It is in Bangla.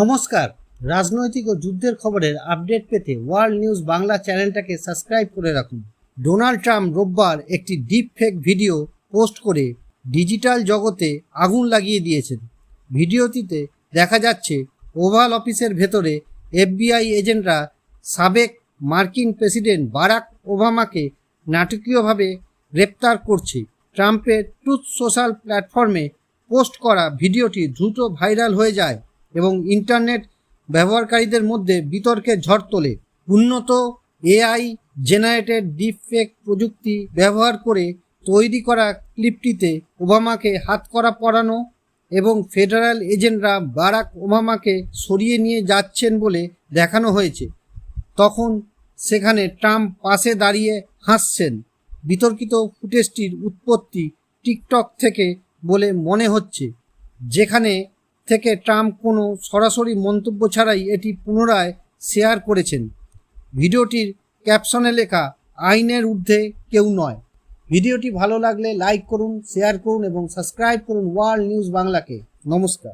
নমস্কার। রাজনৈতিক ও যুদ্ধের খবরের আপডেট পেতে ওয়ার্ল্ড নিউজ বাংলা চ্যানেলটাকে সাবস্ক্রাইব করে রাখুন। ডোনাল্ড ট্রাম্প রোববার একটি ডিপ ফেক ভিডিও পোস্ট করে ডিজিটাল জগতে আগুন লাগিয়ে দিয়েছেন। ভিডিওটিতে দেখা যাচ্ছে, ওভাল অফিসের ভেতরে এফবিআই এজেন্টরা সাবেক মার্কিন প্রেসিডেন্ট বারাক ওবামাকে নাটকীয়ভাবে গ্রেপ্তার করছে। ট্রাম্পের ট্রুথ সোশ্যাল প্ল্যাটফর্মে পোস্ট করা ভিডিওটি দ্রুত ভাইরাল হয়ে যায়। এবং ইন্টারনেট ব্যবহারকারীদের মধ্যে বিতর্কের ঝড় তোলে। উন্নত এআই জেনারেটেড ডিপফেক প্রযুক্তি ব্যবহার করে তৈরি করা ক্লিপটিতে ওবামাকে হাতকড়া পরানো এবং ফেডারেল এজেন্টরা বারাক ওবামাকে সরিয়ে নিয়ে যাচ্ছেন বলে দেখানো হয়েছে। তখন সেখানে ট্রাম্প পাশে দাঁড়িয়ে হাসছেন। বিতর্কিত ফুটেজটির উৎপত্তি টিকটক থেকে বলে মনে হচ্ছে, যেখানে থেকে ট্রাম্প কোনো সরাসরি মন্তব্য ছাড়াই এটি পুনরায় শেয়ার করেছেন। ভিডিওটির ক্যাপশনে লেখা, আইনের ঊর্ধ্বে কেউ নয়। ভিডিওটি ভালো লাগলে লাইক করুন, শেয়ার করুন এবং সাবস্ক্রাইব করুন ওয়ার্ল্ড নিউজ বাংলাকে। নমস্কার।